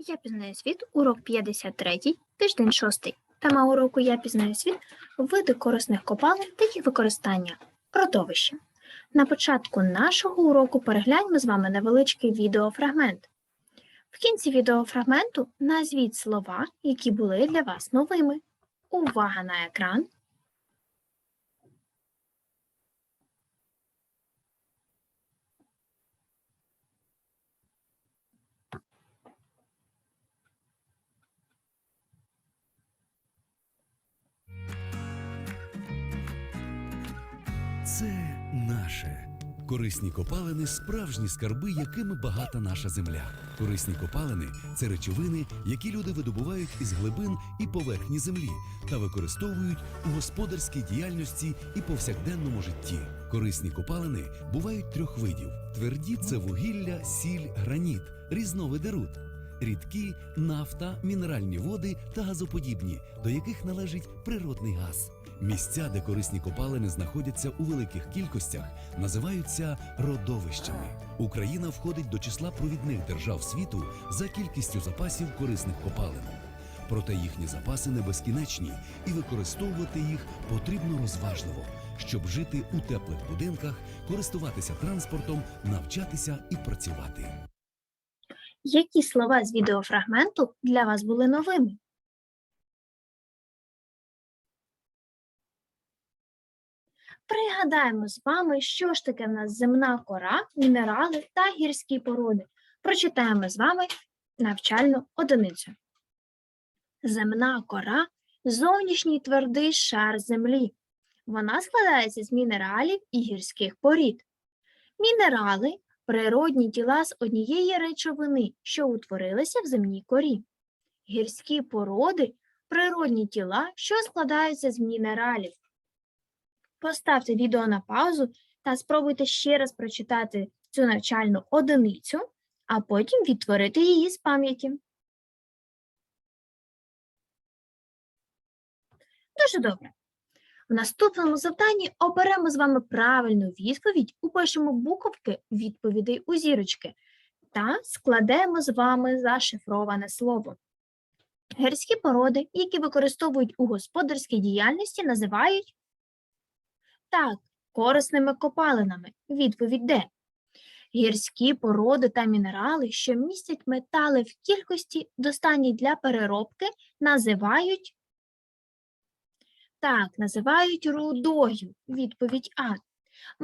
Я пізнаю світ, урок 53, тиждень 6. Тема уроку Я пізнаю світ, види корисних копалин та їх використання. Родовище. На початку нашого уроку перегляньмо з вами невеличкий відеофрагмент. В кінці відеофрагменту назвіть слова, які були для вас новими. Увага на екран. Корисні копалини справжні скарби, якими багата наша земля. Корисні копалини це речовини, які люди видобувають із глибин і поверхні землі та використовують у господарській діяльності і повсякденному житті. Корисні копалини бувають трьох видів: тверді це вугілля, сіль, граніт, різновиди руд. Рідкі нафта, мінеральні води та газоподібні, до яких належить природний газ. Місця, де корисні копалини знаходяться у великих кількостях, називаються родовищами. Україна входить до числа провідних держав світу за кількістю запасів корисних копалин. Проте їхні запаси не безкінечні, і використовувати їх потрібно розважливо, щоб жити у теплих будинках, користуватися транспортом, навчатися і працювати. Які слова з відеофрагменту для вас були новими? Пригадаємо з вами, що ж таке в нас земна кора, мінерали та гірські породи. Прочитаємо з вами навчальну одиницю. Земна кора зовнішній твердий шар землі. Вона складається з мінералів і гірських порід. Мінерали природні тіла з однієї речовини, що утворилися в земній корі. Гірські породи природні тіла, що складаються з мінералів. Поставте відео на паузу та спробуйте ще раз прочитати цю навчальну одиницю, а потім відтворити її з пам'яті. Дуже добре. В наступному завданні оберемо з вами правильну відповідь, упишемо буковки відповідей у зірочки та складемо з вами зашифроване слово. Гірські породи, які використовують у господарській діяльності, називають так, корисними копалинами. Відповідь де? Гірські породи та мінерали, що містять метали в кількості, достатній для переробки, називають так, називають рудою. Відповідь А.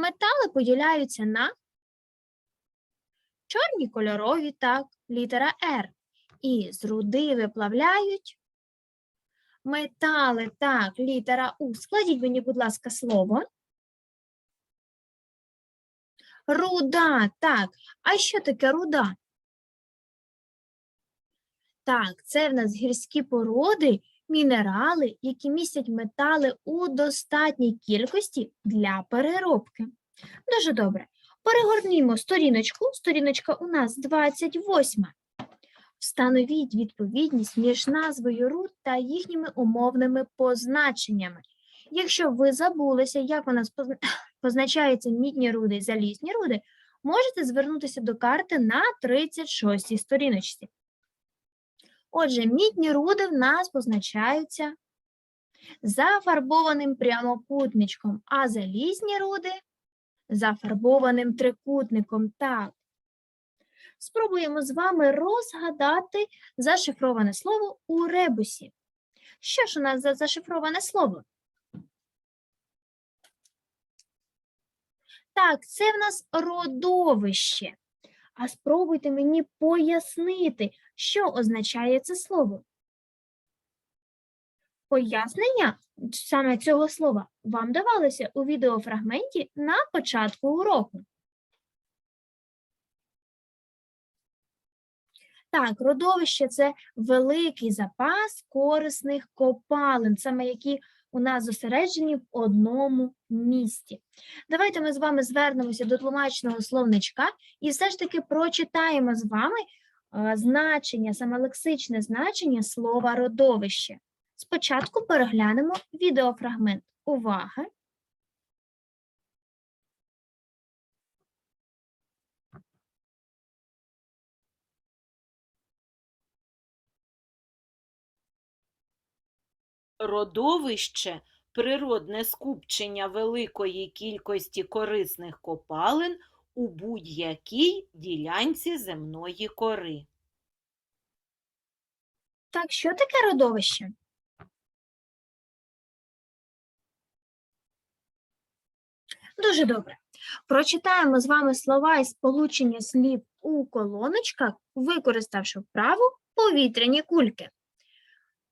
Метали поділяються на чорні кольорові, так, літера Р. І з руди виплавляють метали, так, літера У. Складіть мені, будь ласка, слово. Руда, так. А що таке руда? Так, це в нас гірські породи, мінерали, які містять метали у достатній кількості для переробки. Дуже добре. Перегорнімо сторіночку. Сторіночка у нас 28. Встановіть відповідність між назвою руд та їхніми умовними позначеннями. Якщо ви забулися, як у нас позначаються мідні руди і залізні руди, можете звернутися до карти на 36-й сторіночці. Отже, мідні руди в нас позначаються зафарбованим прямокутничком, а залізні руди зафарбованим трикутником. Так. Спробуємо з вами розгадати зашифроване слово у ребусі. Що ж у нас за зашифроване слово? Так, це в нас родовище. А спробуйте мені пояснити, що означає це слово. Пояснення саме цього слова вам давалося у відеофрагменті на початку уроку. Так, родовище це великий запас корисних копалин, саме які у нас зосереджені в одному місці. Давайте ми з вами звернемося до тлумачного словничка і все ж таки прочитаємо з вами значення, саме лексичне значення слова родовище. Спочатку переглянемо відеофрагмент. Увага! Родовище природне скупчення великої кількості корисних копалин у будь-якій ділянці земної кори. Так, що таке родовище? Дуже добре. Прочитаємо з вами слова і сполучення слів у колоночках, використавши вправу повітряні кульки.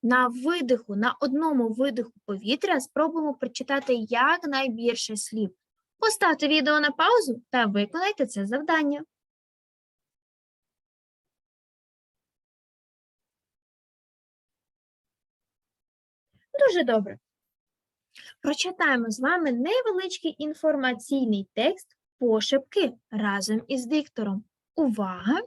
На видиху, на одному видиху повітря спробуємо прочитати якнайбільше слів. Поставте відео на паузу та виконайте це завдання. Дуже добре. Прочитаємо з вами невеличкий інформаційний текст пошепки разом із диктором. Увага!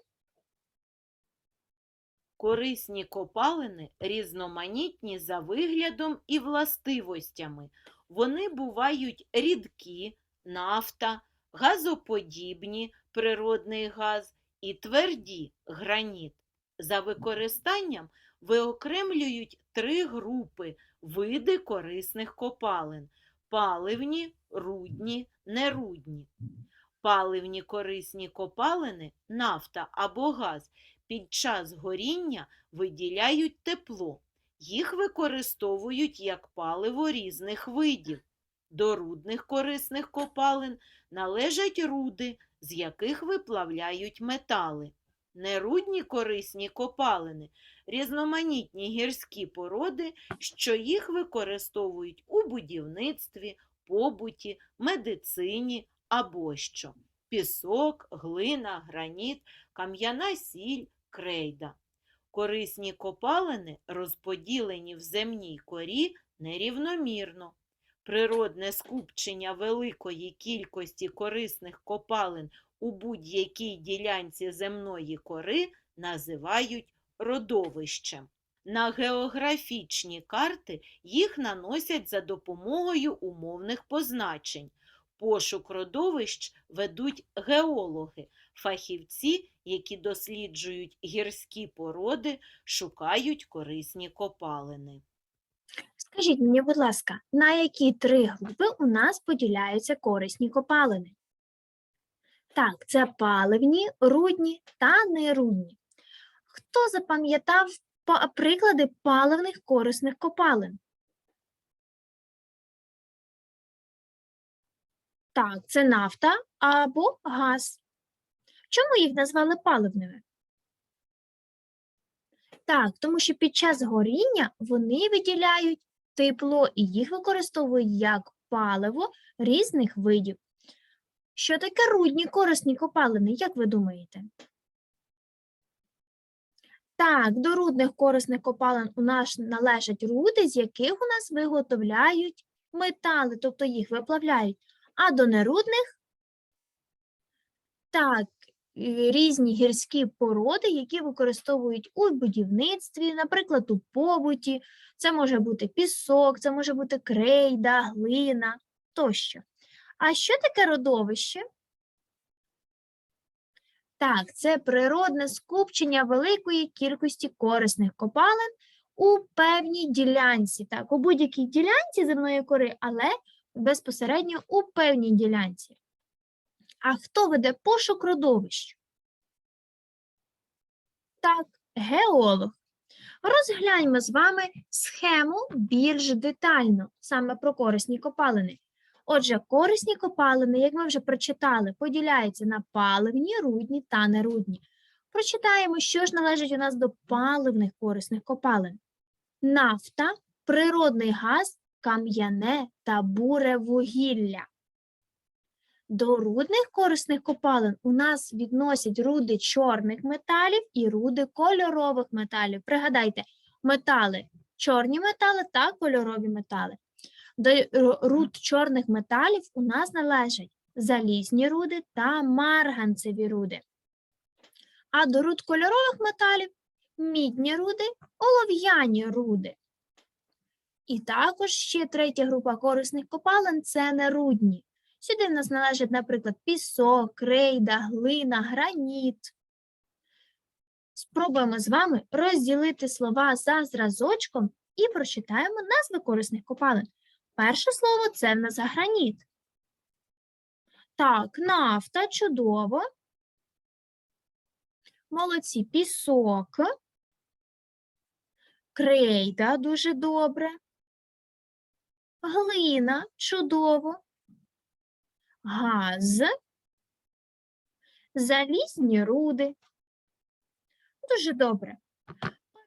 Корисні копалини різноманітні за виглядом і властивостями. Вони бувають рідкі, нафта, газоподібні, природний газ і тверді граніт. За використанням виокремлюють три групи види корисних копалин паливні, рудні, нерудні. Паливні корисні копалини, нафта або газ під час горіння виділяють тепло. Їх використовують як паливо різних видів. До рудних корисних копалин належать руди, з яких виплавляють метали. Нерудні корисні копалини різноманітні гірські породи, що їх використовують у будівництві, побуті, медицині або що. Пісок, глина, граніт, кам'яна сіль, крейда. Корисні копалини розподілені в земній корі нерівномірно. Природне скупчення великої кількості корисних копалин у будь-якій ділянці земної кори називають родовищем. На географічні карти їх наносять за допомогою умовних позначень. Пошук родовищ ведуть геологи, фахівці, які досліджують гірські породи, шукають корисні копалини. Скажіть мені, будь ласка, на які три групи у нас поділяються корисні копалини? Так, це паливні, рудні та нерудні. Хто запам'ятав приклади паливних корисних копалин? Так, це нафта або газ. Чому їх назвали паливними? Так, тому що під час горіння вони виділяють тепло і їх використовують як паливо різних видів. Що таке рудні корисні копалини, як ви думаєте? Так, до рудних корисних копалин у нас належать руди, з яких у нас виготовляють метали, тобто їх виплавляють. А до нерудних так, різні гірські породи, які використовують у будівництві, наприклад, у побуті. Це може бути пісок, це може бути крейда, глина тощо. А що таке родовище? Так, це природне скупчення великої кількості корисних копалин у певній ділянці, так, у будь-якій ділянці земної кори, але безпосередньо у певній ділянці. А хто веде пошук родовищ? Так, геолог. Розгляньмо з вами схему більш детально, саме про корисні копалини. Отже, корисні копалини, як ми вже прочитали, поділяються на паливні, рудні та нерудні. Прочитаємо, що ж належить у нас до паливних корисних копалин. Нафта, природний газ, кам'яне та буре вугілля. До рудних корисних копалин у нас відносять руди чорних металів і руди кольорових металів. Пригадайте, метали чорні метали та кольорові метали. До ру- руд чорних металів у нас належать залізні руди та марганцеві руди. А до руд кольорових металів мідні руди, олов'яні руди. І також ще третя група корисних копалин це нерудні. Сюди в нас належать, наприклад, пісок, крейда, глина, граніт. Спробуємо з вами розділити слова за зразочком і прочитаємо назви корисних копалин. Перше слово це в нас граніт. Так, нафта, чудово. Молодці, пісок. Крейда, дуже добре. Глина, чудово. Газ. Залізні руди. Дуже добре.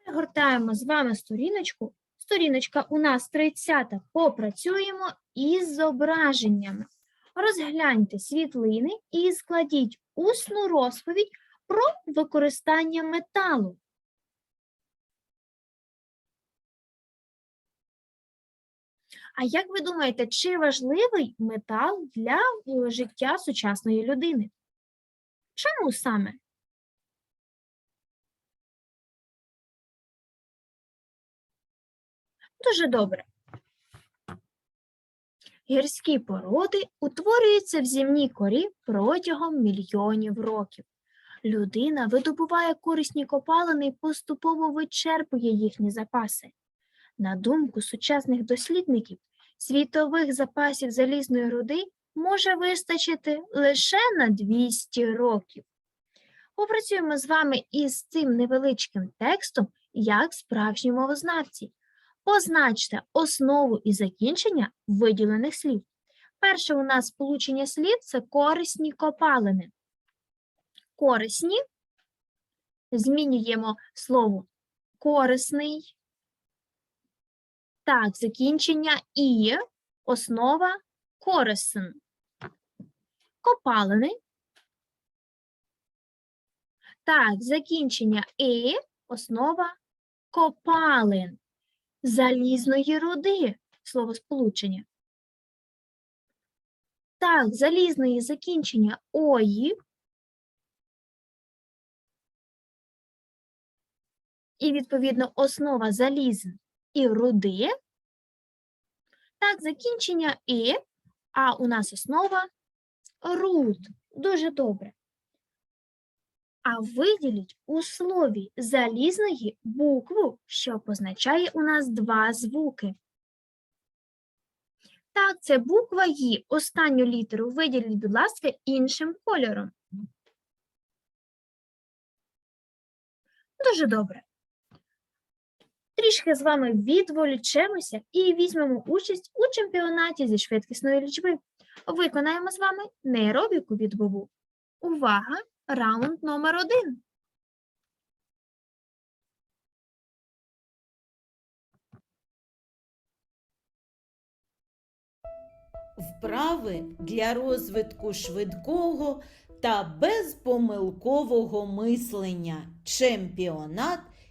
Перегортаємо з вами сторіночку. Сторіночка у нас 30. Попрацюємо із зображеннями. Розгляньте світлини і складіть усну розповідь про використання металу. А як ви думаєте, чи важливий метал для е, життя сучасної людини? Чому саме? Дуже добре. Гірські породи утворюються в земній корі протягом мільйонів років. Людина видобуває корисні копалини і поступово вичерпує їхні запаси. На думку сучасних дослідників, світових запасів залізної руди може вистачити лише на 200 років. Попрацюємо з вами із цим невеличким текстом як справжні мовознавці. Позначте основу і закінчення виділених слів. Перше у нас сполучення слів це корисні копалини. Корисні змінюємо слово корисний. Так, закінчення і основа корисен. Копалини. Так, закінчення і основа копалин залізної руди словосполучення. Так, залізної закінчення ої. І, відповідно, основа залізн і руди. Так, закінчення і, а у нас основа руд. Дуже добре. А виділіть у слові залізної букву, що позначає у нас два звуки. Так, це буква «Ї». Останню літеру виділіть, будь ласка, іншим кольором. Дуже добре. Трішки з вами відволічемося і візьмемо участь у чемпіонаті зі швидкісної лічби. Виконаємо з вами нейробіку відбуву. Увага! Раунд номер один. Вправи для розвитку швидкого та безпомилкового мислення. Чемпіонат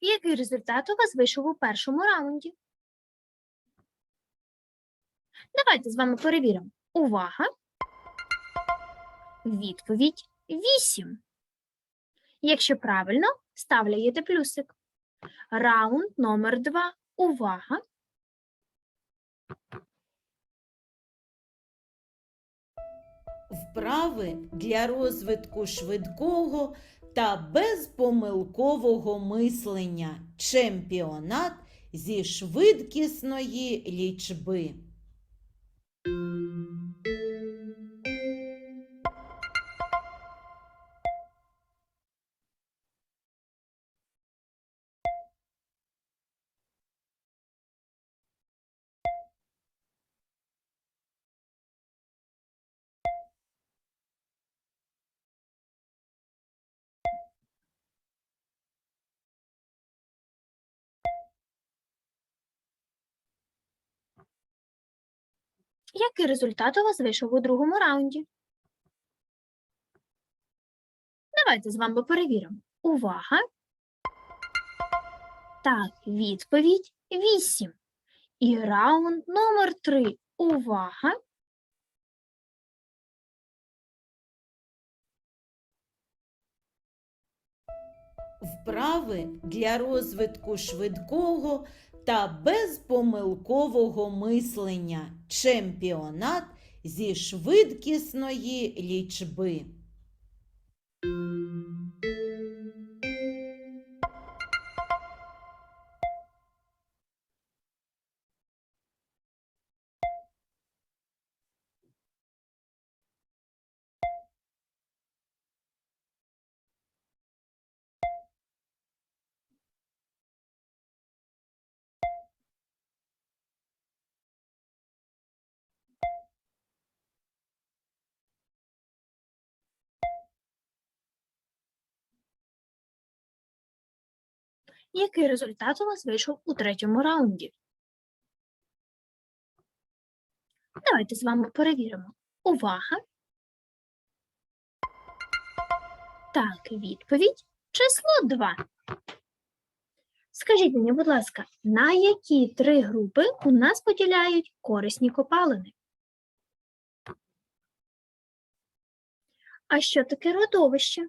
Який результат у вас вийшов у першому раунді? Давайте з вами перевіримо. Увага! Відповідь 8. Якщо правильно, ставляєте плюсик. Раунд номер 2. Увага! Вправи для розвитку швидкого та безпомилкового мислення. Чемпіонат зі швидкісної лічби. Який результат у вас вийшов у другому раунді? Давайте з вами перевіримо. Увага! Так, відповідь 8. І раунд номер 3. Увага! Вправи для розвитку швидкого та безпомилкового мислення. Чемпіонат зі швидкісної лічби. Який результат у вас вийшов у третьому раунді? Давайте з вами перевіримо. Увага! Так, відповідь число 2. Скажіть мені, будь ласка, на які три групи у нас поділяють корисні копалини? А що таке родовище?